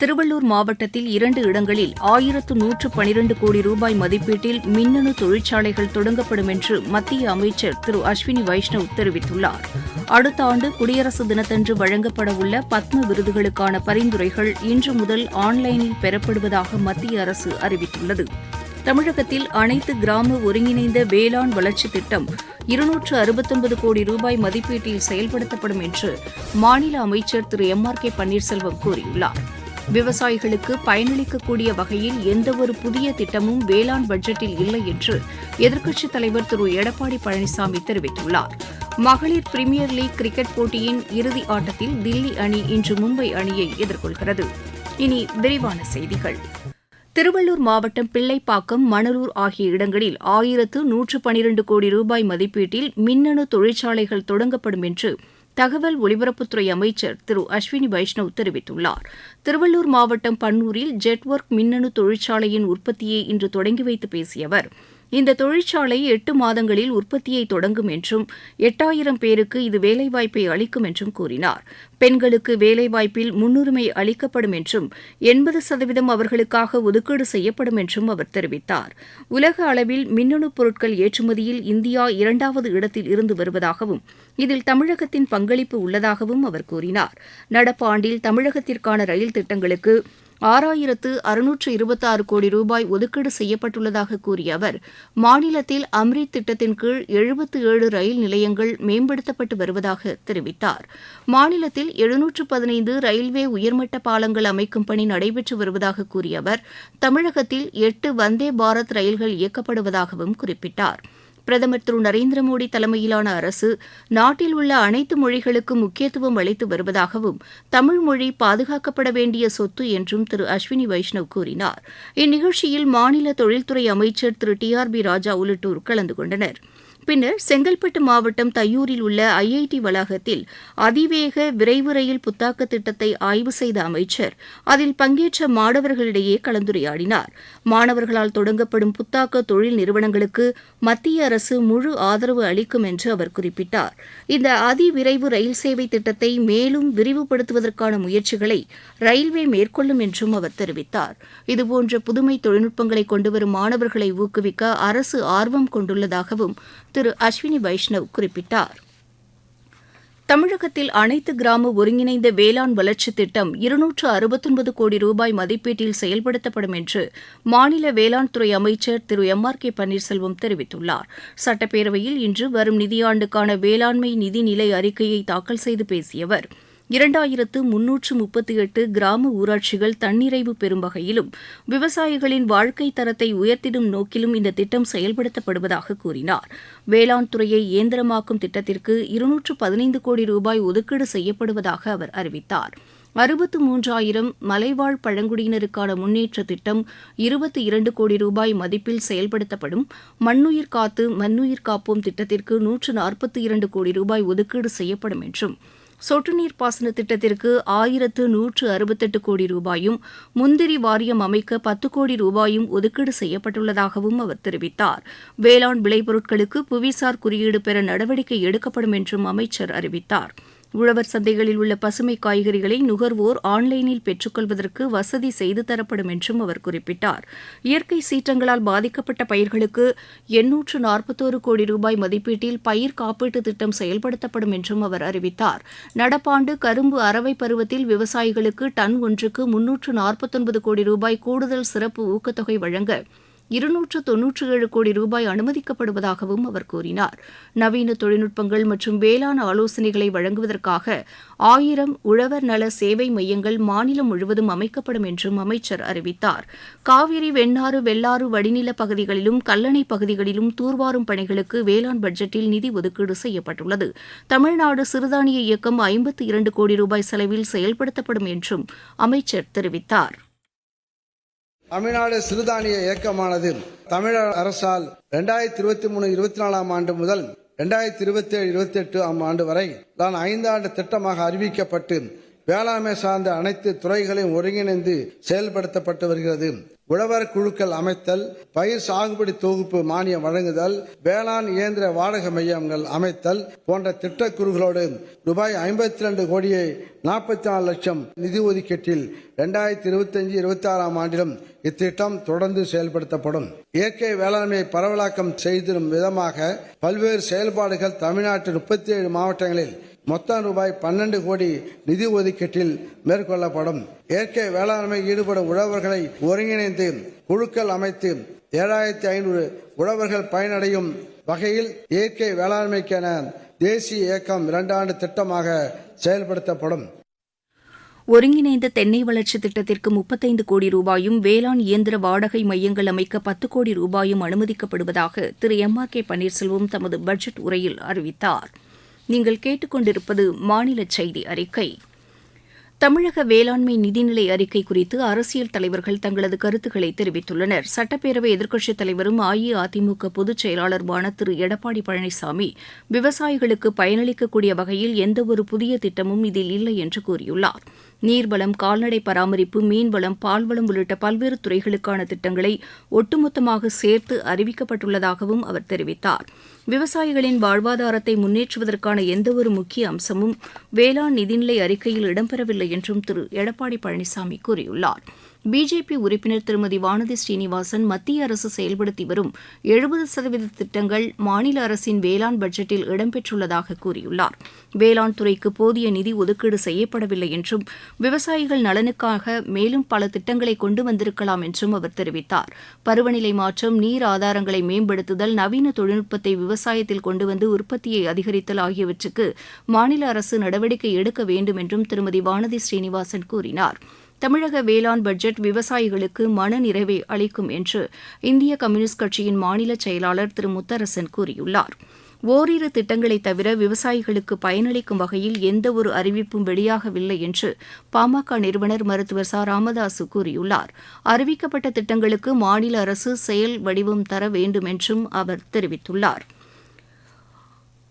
திருவள்ளூர் மாவட்டத்தில் இரண்டு இடங்களில் ஆயிரத்து நூற்று பனிரண்டு கோடி ரூபாய் மதிப்பீட்டில் மின்னணு தொழிற்சாலைகள் தொடங்கப்படும் என்று மத்திய அமைச்சர் திரு அஸ்வினி வைஷ்ணவ் தெரிவித்துள்ளார். அடுத்த ஆண்டு குடியரசு தினத்தன்று வழங்கப்படவுள்ள பத்ம விருதுகளுக்கான பரிந்துரைகள் இன்று முதல் ஆன்லைனில் பெறப்படுவதாக மத்திய அரசு அறிவித்துள்ளது. தமிழகத்தில் அனைத்து கிராம ஒருங்கிணைந்த வேளாண் வளர்ச்சித் திட்டம் இருநூற்று அறுபத்தொன்பது கோடி ரூபாய் மதிப்பீட்டில் செயல்படுத்தப்படும் என்று மாநில அமைச்சர் Thiru M R K Panneerselvam கூறியுள்ளார். விவசாயிகளுக்கு பயனளிக்கக்கூடிய வகையில் எந்தவொரு புதிய திட்டமும் வேளாண் பட்ஜெட்டில் இல்லை என்று எதிர்க்கட்சித் தலைவர் திரு. எடப்பாடி பழனிசாமி தெரிவித்துள்ளார். மகளிர் பிரீமியர் லீக் கிரிக்கெட் போட்டியின் இறுதி ஆட்டத்தில் தில்லி அணி இன்று மும்பை அணியை எதிர்கொள்கிறது. இனி விரிவான செய்திகள். திருவள்ளூர் மாவட்டம் பிள்ளைப்பாக்கம் மணலூர் ஆகிய இடங்களில் ஆயிரத்து நூற்று பனிரண்டு கோடி ரூபாய் மதிப்பீட்டில் மின்னணு தொழிற்சாலைகள் தொடங்கப்படும் என்று தகவல் ஒலிபரப்புத்துறை அமைச்சர் திரு அஸ்வினி வைஷ்ணவ் தெரிவித்துள்ளார். திருவள்ளூர் மாவட்டம் பன்னூரில் ஜெட்வொர்க் மின்னணு தொழிற்சாலையின் உற்பத்தியை இன்று தொடங்கி வைத்து பேசிய அவர் இந்த தொழிற்சாலை எட்டு மாதங்களில் உற்பத்தியை தொடங்கும் என்றும் எட்டாயிரம் பேருக்கு இது வேலைவாய்ப்பை அளிக்கும் என்றும் கூறினார். பெண்களுக்கு வேலைவாய்ப்பில் முன்னுரிமை அளிக்கப்படும் என்றும் எண்பது சதவீதம் அவர்களுக்காக ஒதுக்கீடு செய்யப்படும் என்றும் அவர் தெரிவித்தார். உலக அளவில் மின்னணு பொருட்கள் ஏற்றுமதியில் இந்தியா இரண்டாவது இடத்தில் இருந்து வருவதாகவும் இதில் தமிழகத்தின் பங்களிப்பு உள்ளதாகவும் அவர் கூறினார். நடப்பு ஆண்டில் தமிழகத்திற்கான ரயில் திட்டங்களுக்கு ஆறாயிரத்து அறுநூற்று இருபத்தாறு கோடி ரூபாய் ஒதுக்கீடு செய்யப்பட்டுள்ளதாக கூறிய அவர் மாநிலத்தில் அம்ரித் திட்டத்தின் கீழ் எழுபத்து ஏழு ரயில் நிலையங்கள் மேம்படுத்தப்பட்டு வருவதாக தெரிவித்தார். மாநிலத்தில் எழுநூற்று பதினைந்து ரயில்வே உயர்மட்ட பாலங்கள் அமைக்கும் பணி நடைபெற்று வருவதாக கூறிய அவர் தமிழகத்தில் எட்டு வந்தே பாரத் ரயில்கள் இயக்கப்படுவதாகவும் குறிப்பிட்டார். பிரதமர் திரு நரேந்திர மோடி தலைமையிலான அரசு நாட்டில் உள்ள அனைத்து மொழிகளுக்கும் முக்கியத்துவம் அளித்து வருவதாகவும் தமிழ் மொழி பாதுகாக்கப்பட வேண்டிய சொத்து என்றும் திரு அஸ்வினி வைஷ்ணவ் கூறினார். இந்நிகழ்ச்சியில் மாநில தொழில்துறை அமைச்சர் Thiru T R B Raja உள்ளிட்டோர் கலந்து கொண்டனர். பின்னர் செங்கல்பட்டு மாவட்டம் தையூரில் உள்ள ஐஐடி வளாகத்தில் அதிவேக விரைவு ரயில் புத்தாக்க திட்டத்தை ஆய்வு செய்த அமைச்சர். அதில் பங்கேற்ற மாணவர்களிடையே கலந்துரையாடினார். மாணவர்களால் தொடங்கப்படும் புத்தாக்க தொழில் நிறுவனங்களுக்கு மத்திய அரசு முழு ஆதரவு அளிக்கும் என்று அவர் குறிப்பிட்டார். இந்த அதிவிரைவு ரயில் சேவை திட்டத்தை மேலும் விரிவுபடுத்துவதற்கான முயற்சிகளை ரயில்வே மேற்கொள்ளும் என்றும் அவர் தெரிவித்தார். இதுபோன்ற புதுமை தொழில்நுட்பங்களை கொண்டுவரும் மாணவர்களை ஊக்குவிக்க அரசு ஆர்வம் கொண்டுள்ளதாகவும் திரு அஸ்வினி வைஷ்ணவ் குறிப்பிட்டார். தமிழகத்தில் அனைத்து கிராம ஒருங்கிணைந்த வேளாண் வளர்ச்சித் திட்டம் இருநூற்று அறுபத்தொன்பது கோடி ரூபாய் மதிப்பீட்டில் செயல்படுத்தப்படும் என்று மாநில வேளாண் துறை அமைச்சர் Thiru M R K Panneerselvam தெரிவித்துள்ளார். சட்டப்பேரவையில் இன்று வரும் நிதியாண்டுக்கான வேளாண்மை நிதிநிலை அறிக்கையை தாக்கல் செய்து பேசிய அவர் இரண்டாயிரத்து முன்னூற்று முப்பத்தி எட்டு கிராம ஊராட்சிகள் தன்னிறைவு பெறும் வகையிலும் விவசாயிகளின் வாழ்க்கை தரத்தை உயர்த்திடும் நோக்கிலும் இந்த திட்டம் செயல்படுத்தப்படுவதாக கூறினார். வேளாண் துறையை இயந்திரமாக்கும் திட்டத்திற்கு இருநூற்று பதினைந்து கோடி ரூபாய் ஒதுக்கீடு செய்யப்படுவதாக அவர் அறிவித்தார். அறுபத்து மூன்றாயிரம் மலைவாழ் பழங்குடியினருக்கான முன்னேற்ற திட்டம் இருபத்தி இரண்டு கோடி ரூபாய் மதிப்பில் செயல்படுத்தப்படும். மண்ணுயிர் காத்து மண்ணுயிர் காப்போம் திட்டத்திற்கு நூற்று நாற்பத்தி இரண்டு கோடி ரூபாய் ஒதுக்கீடு செய்யப்படும் என்றும் சொட்டு நீர் பாசன திட்டத்திற்கு ஆயிரத்து நூற்று அறுபத்தெட்டு கோடி ரூபாயும் முந்திரி வாரியம் அமைக்க பத்து கோடி ரூபாயும் ஒதுக்கீடு செய்யப்பட்டுள்ளதாகவும் அவர் தெரிவித்தார். வேளாண் விளைபொருட்களுக்கு புவிசார் குறியீடு பெற நடவடிக்கை எடுக்கப்படும் என்றும் அமைச்சர் அறிவித்தார். உழவர் சந்தைகளில் உள்ள பசுமை காய்கறிகளை நுகர்வோர் ஆன்லைனில் பெற்றுக்கொள்வதற்கு வசதி செய்து தரப்படும் என்றும் அவர் குறிப்பிட்டார். இயற்கை சீற்றங்களால் பாதிக்கப்பட்ட பயிர்களுக்கு எண்ணூற்று நாற்பத்தோரு கோடி ரூபாய் மதிப்பீட்டில் பயிர் காப்பீட்டு திட்டம் செயல்படுத்தப்படும் என்றும் அவர் அறிவித்தார். நடப்பாண்டு கரும்பு அரவை பருவத்தில் விவசாயிகளுக்கு டன் ஒன்றுக்கு முன்னூற்று நாற்பத்தொன்பது கோடி ரூபாய் கூடுதல் சிறப்பு ஊக்கத்தொகை வழங்க இருநூற்று தொன்னூற்று ஏழு கோடி ரூபாய் அனுமதிக்கப்படுவதாகவும் அவர் கூறினார். நவீன தொழில்நுட்பங்கள் மற்றும் வேளாண் ஆலோசனைகளை வழங்குவதற்காக ஆயிரம் உழவர் நல சேவை மையங்கள் மாநிலம் முழுவதும் அமைக்கப்படும் என்றும் அமைச்சர் அறிவித்தார். காவிரி வெண்ணாறு வெள்ளாறு வடிநில பகுதிகளிலும் கல்லணை பகுதிகளிலும் தூர்வாரும் பணிகளுக்கு வேளாண் பட்ஜெட்டில் நிதி ஒதுக்கீடு செய்யப்பட்டுள்ளது. தமிழ்நாடு சிறுதானிய இயக்கம் ஐம்பத்தி இரண்டு கோடி ரூபாய் செலவில் செயல்படுத்தப்படும் என்றும் அமைச்சர் தெரிவித்தார். தமிழ்நாடு சிறுதானிய இயக்கமானது தமிழக அரசால் இரண்டாயிரத்தி இருபத்தி மூணு இருபத்தி நாலாம் ஆண்டு முதல் இரண்டாயிரத்தி இருபத்தி ஏழு இருபத்தி எட்டு ஆம் ஆண்டு வரை தான் ஐந்தாண்டு திட்டமாக அறிவிக்கப்பட்டு வேளாண்மை சார்ந்த அனைத்து துறைகளையும் ஒருங்கிணைந்து செயல்படுத்தப்பட்டு வருகிறது. உழவர் குழுக்கள் அமைத்தல் பயிர் சாகுபடி தொகுப்பு மானியம் வழங்குதல் வேளாண் இயந்திர வாடகை மையங்கள் அமைத்தல் போன்ற திட்டக்குறுகளோடு ரூபாய் ஐம்பத்தி ரெண்டு கோடியை நாற்பத்தி நாலு லட்சம் நிதி ஒதுக்கீட்டில் இரண்டாயிரத்தி இருபத்தி அஞ்சு இருபத்தி ஆறாம் ஆண்டிலும் இத்திட்டம் தொடர்ந்து செயல்படுத்தப்படும். இயற்கை வேளாண்மையை பரவலாக்கம் செய்திடும் விதமாக பல்வேறு செயல்பாடுகள் தமிழ்நாட்டின் முப்பத்தி ஏழு மாவட்டங்களில் மொத்தம் ரூபாய் பன்னெண்டு கோடி நிதி ஒதுக்கீட்டில் மேற்கொள்ளப்படும். இயற்கை வேளாண்மை ஈடுபடும் உழவர்களை ஒருங்கிணைந்து குழுக்கள் அமைத்து ஏழாயிரத்தி ஐநூறு உழவர்கள் பயனடையும் வகையில் இயற்கை வேளாண்மைக்கென தேசிய இயக்கம் இரண்டாண்டு திட்டமாக செயல்படுத்தப்படும். ஒருங்கிணைந்த தென்னை வளர்ச்சி திட்டத்திற்கு முப்பத்தைந்து கோடி ரூபாயும் வேளாண் இயந்திர வாடகை மையங்கள் அமைக்க பத்து கோடி ரூபாயும் அனுமதிக்கப்படுவதாக Thiru M R K Panneerselvam தமது பட்ஜெட் உரையில் அறிவித்தார். நீங்கள் கேட்டுக்கொண்டிருப்பது மாநில செய்தி அறிக்கை. தமிழக வேளாண்மை நிதிநிலை அறிக்கை குறித்து அரசியல் தலைவர்கள் தங்களது கருத்துக்களை தெரிவித்துள்ளனர். சட்டப்பேரவை எதிர்க்கட்சித் தலைவரும் அஇஅதிமுக பொதுச் செயலாளருமான திரு. எடப்பாடி பழனிசாமி விவசாயிகளுக்கு பயனளிக்கக்கூடிய வகையில் எந்தவொரு புதிய திட்டமும் இதில் இல்லை என்று கூறியுள்ளார். நீர்வளம் கால்நடை பராமரிப்பு மீன்வளம் பால்வளம் உள்ளிட்ட பல்வேறு துறைகளுக்கான திட்டங்களை ஒட்டுமொத்தமாக சேர்த்து அறிவிக்கப்பட்டுள்ளதாகவும் அவர் தெரிவித்தார். விவசாயிகளின் வாழ்வாதாரத்தை முன்னேற்றுவதற்கான எந்தவொரு முக்கிய அம்சமும் வேளாண் நிதிநிலை அறிக்கையில் இடம்பெறவில்லை என்றும் திரு. எடப்பாடி பழனிசாமி கூறியுள்ளார். பிஜேபி உறுப்பினர் திருமதி வானதி ஸ்ரீனிவாசன் மத்திய அரசு செயல்படுத்தி வரும் எழுபது சதவீத திட்டங்கள் மாநில அரசின் வேளாண் பட்ஜெட்டில் இடம்பெற்றுள்ளதாக கூறியுள்ளார். வேளாண் துறைக்கு போதிய நிதி ஒதுக்கீடு செய்யப்படவில்லை என்றும் விவசாயிகள் நலனுக்காக மேலும் பல திட்டங்களை கொண்டு வந்திருக்கலாம் என்றும் அவர் தெரிவித்தார். பருவநிலை மாற்றம் நீர் ஆதாரங்களை மேம்படுத்துதல் நவீன தொழில்நுட்பத்தை விவசாயத்தில் கொண்டு வந்து உற்பத்தியை அதிகரித்தல் ஆகியவற்றுக்கு மாநில அரசு நடவடிக்கை எடுக்க வேண்டும் என்றும் திருமதி வானதி ஸ்ரீனிவாசன் கூறினார். தமிழக வேளாண் பட்ஜெட் விவசாயிகளுக்கு மன நிறைவை அளிக்கும் என்று இந்திய கம்யூனிஸ்ட் கட்சியின் மாநில செயலாளர் திரு முத்தரசன் கூறியுள்ளார். ஓரிரு திட்டங்களை தவிர விவசாயிகளுக்கு பயனளிக்கும் வகையில் எந்தவொரு அறிவிப்பும் வெளியாகவில்லை என்று பாமக நிறுவனர் மருத்துவர் ச. ராமதாசு கூறியுள்ளார். அறிவிக்கப்பட்ட திட்டங்களுக்கு மாநில அரசு செயல் வடிவம் தர வேண்டும் என்றும் அவர் தெரிவித்துள்ளார்.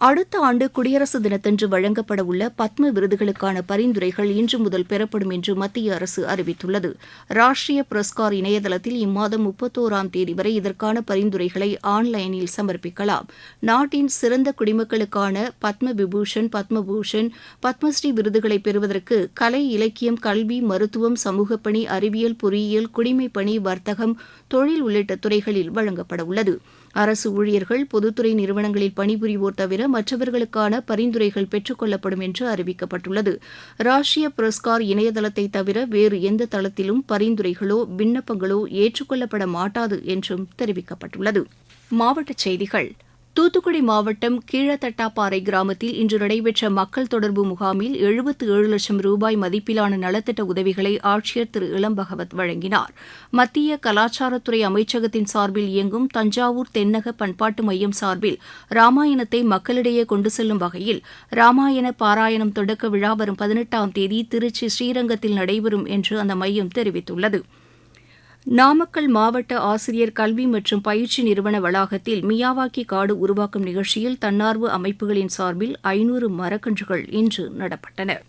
அடுத்த ஆண்டு குடியரசு தினத்தன்று வழங்கப்பட உள்ள பத்ம விருதுகளுக்கான பரிந்துரைகள் இன்று முதல் பெறப்படும் என்று மத்திய அரசு அறிவித்துள்ளது. ராஷ்டிரிய புரஸ்கார் இணையதளத்தில் இம்மாதம் முப்பத்தோராம் தேதி வரை இதற்கான பரிந்துரைகளை ஆன்லைனில் சமர்ப்பிக்கலாம். நாட்டின் சிறந்த குடிமக்களுக்கான பத்ம விபூஷன் பத்மபூஷன் பத்மஸ்ரீ விருதுகளை பெறுவதற்கு கலை இலக்கியம் கல்வி மருத்துவம் சமூகப்பணி அறிவியல் பொறியியல் குடிமைப்பணி வர்த்தகம் தொழில் உள்ளிட்ட துறைகளில் வழங்கப்பட உள்ளது அரசு ஊழியர்கள் பொதுத்துறை நிறுவனங்களில் பணிபுரிவோர் தவிர மற்றவர்களுக்கான பரிந்துரைகள் பெற்றுக் கொள்ளப்படும் என்று அறிவிக்கப்பட்டுள்ளது. ராஷ்டிரிய புரஸ்கார் இணையதளத்தை தவிர வேறு எந்த தளத்திலும் பரிந்துரைகளோ விண்ணப்பங்களோ ஏற்றுக்கொள்ளப்பட மாட்டாது என்றும் தெரிவிக்கப்பட்டுள்ளது. மாவட்டச் செய்திகள். தூத்துக்குடி மாவட்டம் கீழத்தட்டாப்பாறை கிராமத்தில் இன்று நடைபெற்ற மக்கள் தொடர்பு முகாமில் எழுபத்து ஏழு லட்சம் ரூபாய் மதிப்பிலான நலத்திட்ட உதவிகளை ஆட்சியர் திரு இளம்பகவத் வழங்கினார். மத்திய கலாச்சாரத்துறை அமைச்சகத்தின் சார்பில் இயங்கும் தஞ்சாவூர் தென்னக பண்பாட்டு மையம் சார்பில் ராமாயணத்தை மக்களிடையே கொண்டு செல்லும் வகையில் ராமாயண பாராயணம் தொடக்க விழா வரும் பதினெட்டாம் தேதி திருச்சி ஸ்ரீரங்கத்தில் நடைபெறும் என்று அந்த மையம் தெரிவித்துள்ளது. நாமக்கல் மாவட்ட ஆசிரியர் கல்வி மற்றும் பயிற்சி நிறுவன வளாகத்தில் மியாவாக்கி காடு உருவாக்கும் நிகழ்ச்சியில் தன்னார்வ அமைப்புகளின் சார்பில் ஐநூறு மரக்கன்றுகள் இன்று நடப்பட்டன.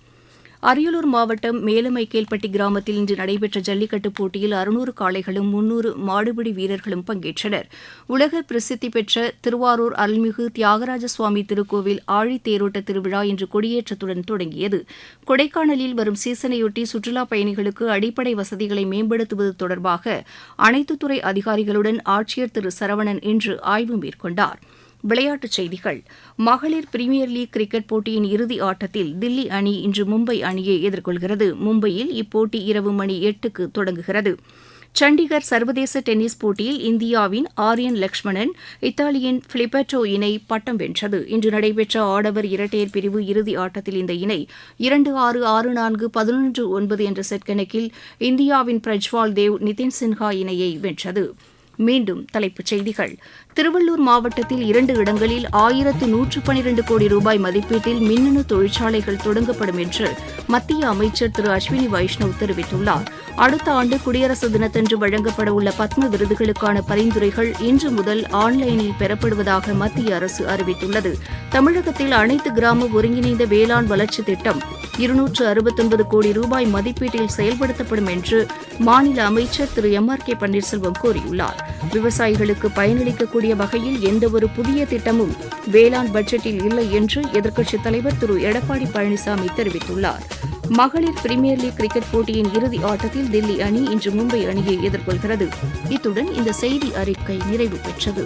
அரியலூர் மாவட்டம் மேலமைக்கேல்பட்டி கிராமத்தில் இன்று நடைபெற்ற ஜல்லிக்கட்டு போட்டியில் அறுநூறு காளைகளும் முன்னூறு மாடுபிடி வீரர்களும் பங்கேற்றனர். உலக பிரசித்தி பெற்ற திருவாரூர் அருள்மிகு தியாகராஜ சுவாமி திருக்கோவில் ஆழி தேரோட்ட திருவிழா இன்று கொடியேற்றத்துடன் தொடங்கியது. கொடைக்கானலில் வரும் சீசனையொட்டி சுற்றுலாப் பயணிகளுக்கு அடிப்படை வசதிகளை மேம்படுத்துவது தொடர்பாக அனைத்து துறை அதிகாரிகளுடன் ஆட்சியர் திரு சரவணன் இன்று ஆய்வு மேற்கொண்டார். விளையாட்டுச் செய்திகள். மகளிர் பிரீமியர் லீக் கிரிக்கெட் போட்டியின் இறுதி ஆட்டத்தில் தில்லி அணி இன்று மும்பை அணியை எதிர்கொள்கிறது. மும்பையில் இப்போட்டி இரவு மணி எட்டுக்கு தொடங்குகிறது. சண்டிகர் சர்வதேச டென்னிஸ் போட்டியில் இந்தியாவின் ஆரியன் லக்ஷ்மணன் இத்தாலியின் பிலிபெட்டோ இணை பட்டம் வென்றது. இன்று நடைபெற்ற ஆடவர் இரட்டையர் பிரிவு இறுதி ஆட்டத்தில் இந்த இணை இரண்டு ஆறு ஆறு நான்கு பதினொன்று ஒன்பது என்ற செட் கணக்கில் இந்தியாவின் பிரஜ்வால் தேவ் நிதின் சின்ஹா இணையை வென்றது. மீண்டும் தலைப்புச் செய்திகள். திருவள்ளூர் மாவட்டத்தில் இரண்டு இடங்களில் ஆயிரத்து நூற்று பனிரண்டு கோடி ரூபாய் மதிப்பீட்டில் மின்னணு தொழிற்சாலைகள் தொடங்கப்படும் என்று மத்திய அமைச்சர் திரு அஸ்வினி வைஷ்ணவ் தெரிவித்துள்ளார். அடுத்த ஆண்டு குடியரசு தினத்தன்று வழங்கப்பட உள்ள பத்ம விருதுகளுக்கான பரிந்துரைகள் இன்று முதல் ஆன்லைனில் பெறப்படுவதாக மத்திய அரசு அறிவித்துள்ளது. தமிழகத்தில் அனைத்து கிராம ஒருங்கிணைந்த வேளாண் வளர்ச்சி திட்டம் இருநூற்று அறுபத்தொன்பது கோடி ரூபாய் மதிப்பீட்டில் செயல்படுத்தப்படும் என்று மாநில அமைச்சர் Thiru M R K Panneerselvam கூறியுள்ளார். விவசாயிகளுக்கு பயனளிக்கக்கூடிய வகையில் எந்தவொரு புதிய திட்டமும் வேளாண் பட்ஜெட்டில் இல்லை என்று எதிர்க்கட்சித் தலைவர் திரு எடப்பாடி பழனிசாமி தெரிவித்துள்ளார். மகளிர் பிரீமியர் லீக் கிரிக்கெட் போட்டியின் இறுதி ஆட்டத்தில் தில்லி அணி இன்று மும்பை அணியை எதிர்கொள்கிறது. இத்துடன் இந்த செய்தி அறிக்கை நிறைவு பெற்றது.